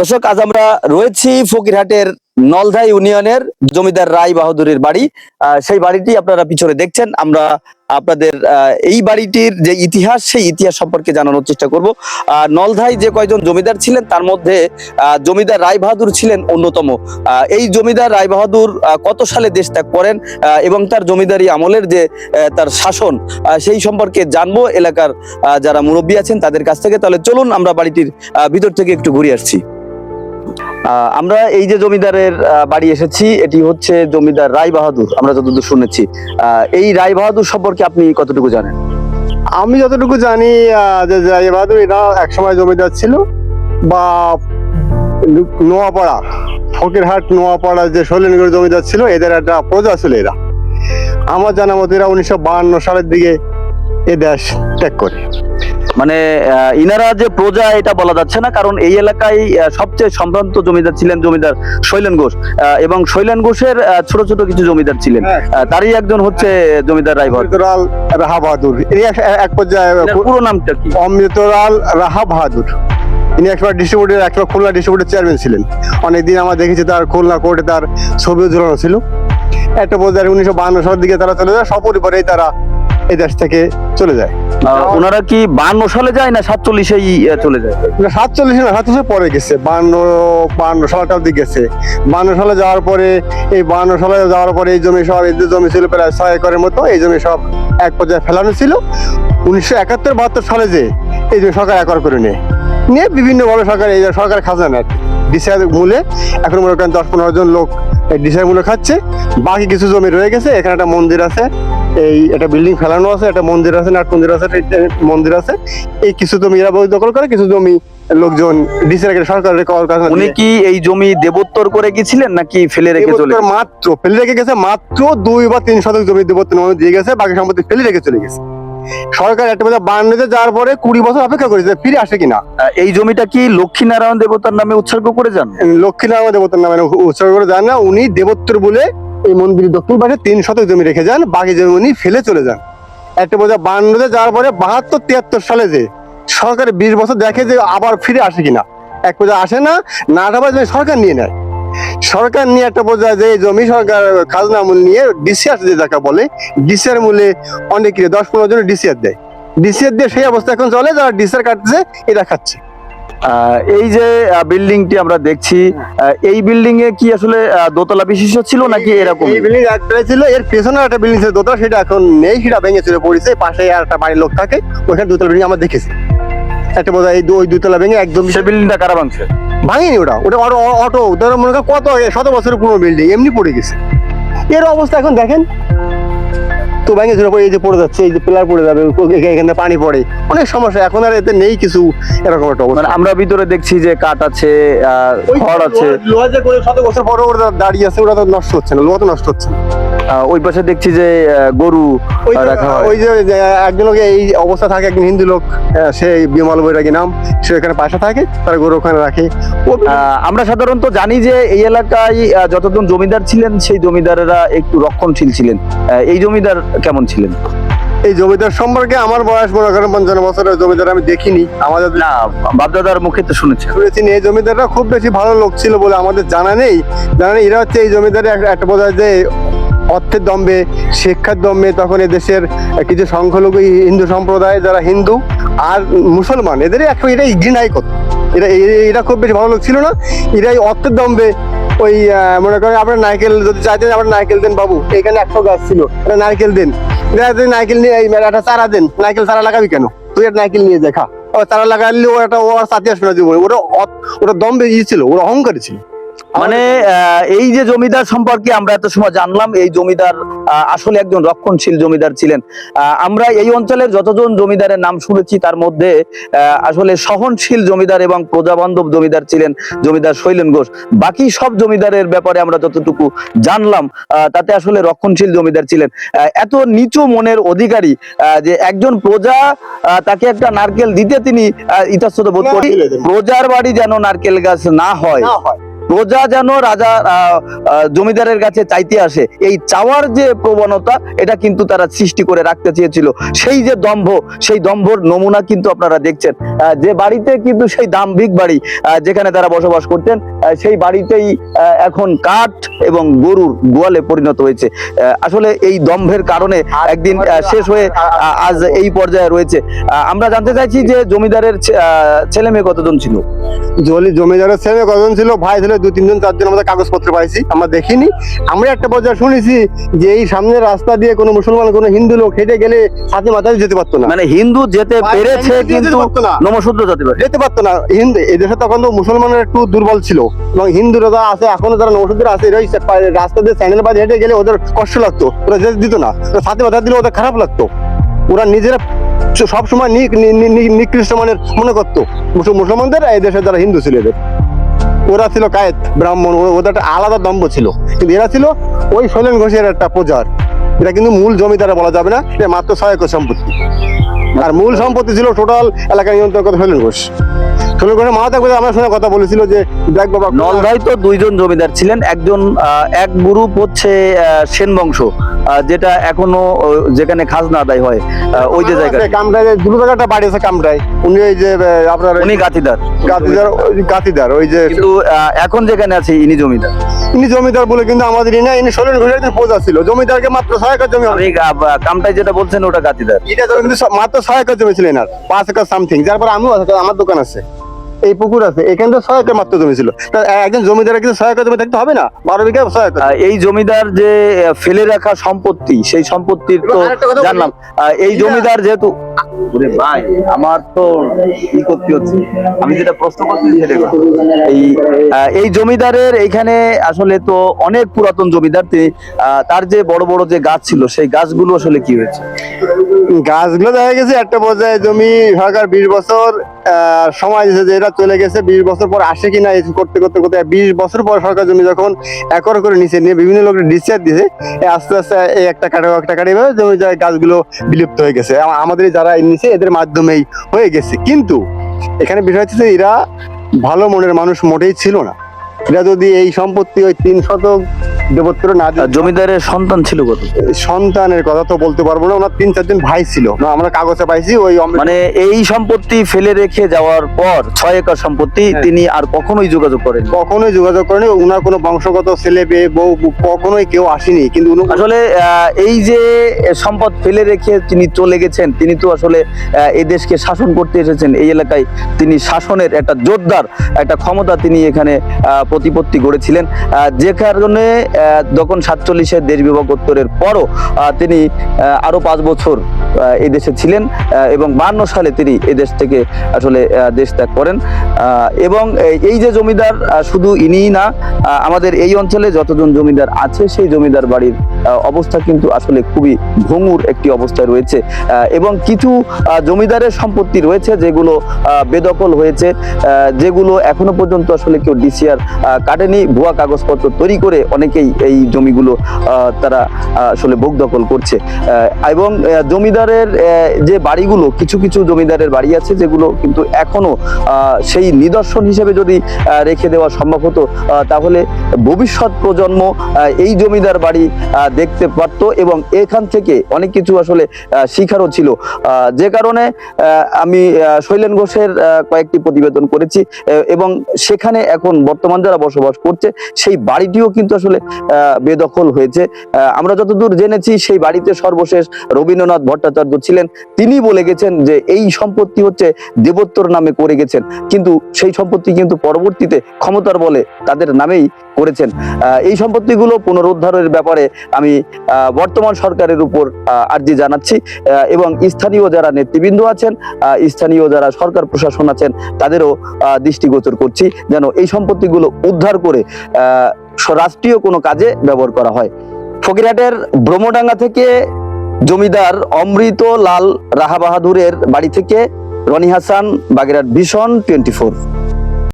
দর্শক আজ আমরা রয়েছি ফকিরহাটের নলধা ইউনিয়নের জমিদার রায় বাহাদুরের বাড়ি। সেই বাড়িটি আপনারা পিছনে দেখছেন। আমরা আপনাদের এই বাড়িটির যে ইতিহাস সেই ইতিহাস সম্পর্কে জানানোর চেষ্টা করব। আহ, নলধায় যে কয়জন জমিদার ছিলেন তার মধ্যে জমিদার রায় বাহাদুর ছিলেন অন্যতম। এই জমিদার রায় বাহাদুর কত সালে দেশ ত্যাগ করেন এবং তার জমিদারি আমলের যে তার শাসন সেই সম্পর্কে জানব। এলাকার যারা মুরব্বী আছেন তাদের কাছ থেকে। তাহলে চলুন আমরা বাড়িটির ভিতর থেকে একটু ঘুরে আসছি। আমরা এই যে জমিদারের বাড়ি এসেছি, এটি হচ্ছে জমিদার রায় বাহাদুর, আমরা যতদূর শুনেছি। এই রায় বাহাদুর সম্পর্কে আপনি কতটুকু জানেন? আমি যতটুকু জানি যে জাই বাহাদুর, এরা একসময় জমিদার ছিল, বা নোয়াপাড়া, ফকিরহাট নোয়াপাড়া যে শৈলেনগড় জমিদার ছিল, এদের একটা প্রজা ছিল এরা। আমার জানা মতো এরা উনিশশো সালের দিকে এ দেশ ত্যাগ করে। মানে ইনারা যে প্রজা এটা বলা যাচ্ছে না কারণ এই এলাকায় সবচেয়ে সম্ভ্রান্ত জমিদার ছিলেন জমিদার শৈলেন ঘোষ। এবং শৈলেন ঘোষের ছোট ছোট কিছু জমিদার ছিলেন। হ্যাঁ। তারই একজন হচ্ছে জমিদার রায় বাহাদুর অমৃতলাল রাহা বাহাদুর এক- পর্যায়ে পুরো নামটা কি? অমৃতলাল রাহা বাহাদুর ইনি একবার ডিস্ট্রিবিউটার একবার খুলনা ডিস্ট্রিবিউটার চেয়ারম্যান ছিলেন। অনেকদিন আমরা দেখেছি তার খুলনা কোর্টে তার ছবিও ঝুলানো ছিল। একটা পর্যায়ে উনিশশো বাহান্ন সালের দিকে তারা চলে যায় সপরিবারেই তারা এই দেশ থেকে চলে যায়। ওনারা কি বান্ন সালে যায় না সাতচল্লিশেই আহ, চলে যায়? সাতচল্লিশে না সাতচল্লিশ পরে গেছে বান্ন বান্ন সালটা অব্দি গেছে। বান্ন সালে যাওয়ার পরে এই বান্ন সালে যাওয়ার পরে এই জমি সব এই যে জমি ছিল প্রায় ছয় একরের মতো এই জমি সব এক পর্যায়ে ফেলানো ছিল। উনিশশো একাত্তর বাহাত্তর সালে যে এই জমি সরকার একর করে নেয়। নিয়ে বিভিন্ন ভাবে সরকার এই সরকার খাজানা ডিসার মূলে এখন মনে করেন দশ পনেরো জন লোক এই ডিসার মূলে খাচ্ছে। বাকি কিছু জমি রয়ে গেছে এখানে একটা মন্দির আছে এই একটা বিল্ডিং ফেলানো আছে একটা মন্দির আছে নাট মন্দির আছে মন্দির আছে এই কিছু জমি এরা দখল করে কিছু জমি লোকজন ডিসের সরকারের উনি কি এই জমি দেবোত্তর করে গেছিলেন নাকি ফেলে রেখে চলে মাত্র ফেলে রেখে গেছে মাত্র দুই বা তিন শতক জমি দেবত্ব নামে দিয়ে গেছে বাকি সম্পত্তি ফেলে রেখে চলে গেছে। সরকার একটা বেলা বান্নতে যাওয়ার পরে কুড়ি বছর অপেক্ষা করেছে ফিরে আসে কিনা? এই জমিটা কি লক্ষ্মীনারায়ণ দেবতার নামে উৎসর্গ করে যান? লক্ষ্মীনারায়ণ দেবতার নামে উৎসর্গ করে যান না উনি দেবত্তর বলে এই মন্দিরের দক্ষিণ পাশে তিন শতক জমি রেখে যান বাকি জমি উনি ফেলে চলে যান। একটা বোঝা বান্নতে যাওয়ার পরে বাহাত্তর তিয়াত্তর সালে যে সরকার বিশ বছর দেখে যে আবার ফিরে আসে কিনা এক বোঝা আসে না না সরকার নিয়ে নেয়। সরকার নিয়ে একটা বোঝা যে এই জমি সরকার খাজনা মূল নিয়ে ডিসিআর যে যাকে বলে ডিসিআর মূলে অনেক দশ পনেরো জন ডিসিআর দেয়। ডিসিআর দিয়ে সেই অবস্থা এখন চলে যারা ডিসিআর কাটছে এটা খাচ্ছে। এই যে বিল্ডিংটি আমরা দেখছি এই বিল্ডিং এ কি আসলে দোতলা বিশিষ্ট ছিল নাকি এরকম? এই বিল্ডিং একটা ছিল এর পেছনে একটা বিল্ডিং ছিল দোতলা সেটা এখন নেই সেটা ভেঙে চলে পড়েছে পাশে আর একটা বাড়ির লোক থাকে ওখানে দোতলা বিল্ডিং আমরা দেখেছি। একটা বোধ এই দু- ওই দুতলা ভেঙে একদম সে বিল্ডিংটা কারা ভাঙছে? ভাঙেনি ওটা। ওটা অটো অটো ধরো মনে কর কত শত বছরের পুরো বিল্ডিং এমনি পড়ে গেছে। এর অবস্থা এখন দেখেন। তো ভেঙে চলে এই যে পড়ে যাচ্ছে এই যে পিলার পড়ে যাবে এখানে পানি পড়ে। অনেক সমস্যা এখন আর এতে নেই কিছু এরকম একটা অবস্থা। মানে আমরা ভিতরে দেখছি যে কাঠ আছে খড় আছে। লোহা- যে করে শত বছর পরে ওরা দাঁড়িয়ে আছে ওরা তো নষ্ট হচ্ছে না লোহা তো নষ্ট হচ্ছে না। ওই পাশে দেখছি যে গরু ওই যে- রাখা হয়। ওই যে যে একজন লোক এই অবস্থা থাকে একজন হিন্দু লোক আহ, সে বিমল বৈরাগী নাম সে এখানে পাশে থাকে তার গরু ওখানে রাখে। আমরা সাধারণত জানি যে এই এলাকায় যতজন জমিদার ছিলেন সেই জমিদারেরা একটু রক্ষণশীল ছিলেন। এই জমিদার কেমন ছিলেন? এই জমিদার সম্পর্কে আমার বয়স মনে করেন পঞ্চান্ন বছরের জমিদার আমি দেখিনি। আমাদের না বাপদাদার মুখে তো শুনেছি। শুনেছি এই জমিদাররা খুব বেশি ভালো লোক ছিল বলে আমাদের জানা নেই। জানা নেই এরা হচ্ছে এই জমিদারের একটা- একটা বোঝা যে অর্থের দম্বে শিক্ষার দম্বে তখন এদেশের কিছু সংখ্যালঘু হিন্দু সম্প্রদায় যারা হিন্দু আর মুসলমান এদের একটা এটাই ঘৃণাই করতো এরা এ- এরা খুব বেশি ভালো লোক ছিল না। এরাই অর্থের দম্বে ওই মনে করেন আপনার নারকেল যদি চাইতেন, আপনার নারকেল দেন বাবু, এখানে একশো গাছ ছিল একটা নারকেল দেন। নারকেল নিয়ে একটা চারা দেন, নারকেল চারা লাগাবি কেন? তুই একটা নারকেল নিয়ে দেখা ও চারা লাগালে ও একটা, ও সাথে আসবে না জীবনে ওটা ওটা দম্বে ই ছিল, ওরা অহংকারী ছিল। মানে আহ, এই যে জমিদার সম্পর্কে আমরা এত সময় জানলাম এই জমিদার আসলে একজন রক্ষণশীল জমিদার ছিলেন। আমরা এই অঞ্চলের যতজন জমিদারের নাম শুনেছি তার মধ্যে আসলে সহনশীল জমিদার এবং প্রজাবান্ধব জমিদার ছিলেন জমিদার শৈলেন ঘোষ। বাকি সব জমিদারের ব্যাপারে আমরা যতটুকু জানলাম আহ, তাতে আসলে রক্ষণশীল জমিদার ছিলেন। এত নিচু মনের অধিকারী আহ, যে একজন প্রজা তাকে একটা নারকেল দিতে তিনি ইতস্তত বোধ করি প্রজার বাড়ি যেন নারকেল গাছ না হয়। প্রজা যেন রাজা জমিদারের কাছে চাইতে আসে এই চাওয়ার যে প্রবণতা এটা কিন্তু তারা সৃষ্টি করে রাখতে চেয়েছিল। সেই যে দম্ভ সেই দম্ভর নমুনা কিন্তু আপনারা দেখছেন। যে বাড়িতে কিন্তু সেই দাম্ভিক বাড়ি যেখানে তারা বসবাস করতেন সেই বাড়িতেই এখন কাঠ এবং গরুর গোয়ালে পরিণত হয়েছে। আহ, আসলে এই দম্ভের কারণে একদিন আহ, শেষ হয়ে আজ এই পর্যায়ে রয়েছে। আহ, আমরা জানতে চাইছি যে জমিদারের আহ, ছেলে মেয়ে কতজন ছিল? জমিদারের ছেলে কজন ছিল? ভাই ছিল দু তিনজন চারজন আমাদের কাগজপত্র পাইছি আমরা দেখিনি। আমরা একটা পর্যায়ে শুনেছি যে এই সামনের রাস্তা দিয়ে কোনো মুসলমান কোনো হিন্দু লোক হেঁটে গেলে হাতে মাথায় যেতে পারতো না। মানে হিন্দু যেতে পেরেছে কিন্তু নমশূদ্র যেতে পারে যেতে পারতো না। হিন্দু এদেশে তখন তো মুসলমানের একটু দুর্বল ছিল। এবং হিন্দুরা যারা আছে এখনও যারা নৌসুদ্দের আছে এরা রাস্তা দিয়ে স্যান্ডেল বাজে হেঁটে গেলে ওদের কষ্ট লাগতো। ওরা যেতে দিত না। সাথে মাথা দিলে ওদের খারাপ লাগতো। ওরা নিজেরা সব সময় নিকৃষ্ট মানের মনে করতো। মুসলমানদের এই দেশের যারা হিন্দু ছিল এদের। ওরা ছিল কায়েত, ব্রাহ্মণ ওদের একটা আলাদা দম্ভ ছিল। কিন্তু এরা ছিল ওই শৈলেন ঘোষের একটা প্রজার। এটা কিন্তু মূল জমিদারে বলা যাবে না, এটা মাত্র একর সম্পত্তি। আর মূল সম্পত্তি ছিল টোটাল এলাকা নিয়ন্ত্রণ করতে শৈলেন ঘোষ। শৈলেন ঘোষের মা থাকবে আমার সঙ্গে কথা বলেছিল যে, দেখ বাবা নলদাই তো দুইজন জমিদার ছিলেন, একজন এক গ্রুপ হচ্ছে সেন বংশ যেটা এখনও যেখানে খাজনা আদায় হয় ওই যে জায়গা কামরায় যে দুটো জায়গাটা বাড়ি আছে কামরায় উনি ওই যে আপনার উনি গাতিদার গাতিদার ওই গাতিদার ওই যে কিন্তু এখন যেখানে আছে ইনি জমিদার। ইনি জমিদার বলে কিন্তু আমাদের ইনি ইনি শৈলেন ঘোষের প্রজা ছিল। জমিদারকে মাত্র ছয় একর জমি যেটা বলছেন ওটা গাতিদার এটা কিন্তু মাত্র ছয় একর জমি ছিল এনার পাঁচ একর সামথিং যার পর আমিও আছে আমার দোকান আছে। এই পুকুর আছে এখানে তো ছয় একর মাত্র জমি ছিল। তা একজন জমিদারের কিন্তু সহায়তা একর জমি থাকতে হবে না? বারো বিঘা ছয় একর। এই জমিদার যে ফেলে রাখা সম্পত্তি সেই সম্পত্তির তো জানলাম। আহ, এই জমিদার যেহেতু ওরে ভাই, আমার তো কি করতে হচ্ছে? আমি যেটা প্রশ্ন করছি সেটা এই এই জমিদারের এইখানে আসলে তো অনেক পুরাতন জমিদার তার যে বড় বড় যে গাছ ছিল, সেই গাছগুলো আসলে কি হয়েছে? গাছগুলো দেখা গেছে একটা পর্যায়ে জমি সরকার বিশ বছর সময় দিয়েছে যে এটা চলে গেছে। বিশ বছর পর আসে কিনা এই করতে করতে করতে বিশ বছর পর সরকার জমি যখন একর করে নিচে নিয়ে বিভিন্ন লোকের ডিসচার্জ দিয়েছে আস্তে আস্তে একটা কাটে একটা কাটে, এভাবে জমি গাছগুলো বিলুপ্ত হয়ে গেছে। আমাদের যারা নিচে এদের মাধ্যমেই হয়ে গেছে। কিন্তু এখানে বিষয় হচ্ছে যে, এরা ভালো মনের মানুষ মোটেই ছিল না। এরা যদি এই সম্পত্তি ওই তিন শতক দেবত্র না জমিদারের সন্তান ছিল কত? সন্তানের কথা তো বলতে পারব না ওনার তিন চারজন ভাই ছিল। আমরা কাগজে পাইছি ওই মানে এই সম্পত্তি ফেলে রেখে যাওয়ার পর ছয় একর সম্পত্তি হ্যাঁ। তিনি আর কখনোই যোগাযোগ করেন কখনোই যোগাযোগ করেনি ওনার কোনো বংশগত ছেলে পেয়ে বউ কখনোই কেউ আসেনি কিন্তু আসলে এই যে সম্পদ ফেলে রেখে তিনি চলে গেছেন তিনি তো আসলে এই দেশকে শাসন করতে এসেছেন এই এলাকায় তিনি শাসনের একটা জোরদার একটা ক্ষমতা তিনি এখানে আহ, প্রতিপত্তি গড়েছিলেন যে কারণে যখন সাতচল্লিশের দেশ বিভাগোত্তরের পরও তিনি আরও পাঁচ বছর এই দেশে ছিলেন এবং বান্ন সালে তিনি এই দেশ থেকে আসলে দেশ ত্যাগ করেন। এবং এই- যে জমিদার শুধু ইনিই না আমাদের এই অঞ্চলে যতজন জমিদার আছে, সেই জমিদার বাড়ির অবস্থা কিন্তু আসলে খুবই ভঙ্গুর একটি অবস্থায় রয়েছে। এবং কিছু জমিদারের সম্পত্তি রয়েছে যেগুলো বেদখল হয়েছে যেগুলো এখনও পর্যন্ত আসলে কেউ ডিসিআর কাটেনি ভুয়া কাগজপত্র তৈরি করে অনেকেই এই জমিগুলো তারা আসলে ভোগ দখল করছে। এবং জমিদারের যে বাড়িগুলো কিছু কিছু জমিদারের বাড়ি আছে যেগুলো কিন্তু এখনও আহ, সেই নিদর্শন হিসেবে যদি রেখে দেওয়া সম্ভব হতো তাহলে ভবিষ্যৎ প্রজন্ম এই জমিদার বাড়ি দেখতে পারতো এবং এখান থেকে অনেক কিছু আসলে শিখারও ছিল। যে কারণে আমি শৈলেন ঘোষের কয়েকটি প্রতিবেদন করেছি এবং সেখানে এখন বর্তমান যারা বসবাস করছে, সেই বাড়িটিও কিন্তু আসলে বেদখল হয়েছে। আমরা যতদূর জেনেছি, সেই বাড়িতে সর্বশেষ রবীন্দ্রনাথ ভট্টাচার্য ছিলেন। তিনি বলে গেছেন যে, এই সম্পত্তি হচ্ছে দেবোত্তর নামে করে গেছেন। কিন্তু সেই সম্পত্তি কিন্তু পরবর্তীতে ক্ষমতার বলে তাদের নামেই করেছেন। এই সম্পত্তিগুলো পুনরুদ্ধারের ব্যাপারে আমি বর্তমান সরকারের উপর আর্জি জানাচ্ছি। এবং স্থানীয় যারা নেতৃবৃন্দ আছেন স্থানীয় যারা সরকার প্রশাসন আছেন, তাদেরও দৃষ্টিগোচর করছি। যেন এই সম্পত্তিগুলো উদ্ধার করে রাষ্ট্রীয় কোনো কাজে ব্যবহার করা হয়। ফকিরহাটের ব্রহ্মডাঙ্গা থেকে জমিদার অমৃত লাল রাহা বাহাদুরের বাড়ি থেকে রনি হাসান, বাগেরহাট ভীষণ টোয়েন্টি ফোর।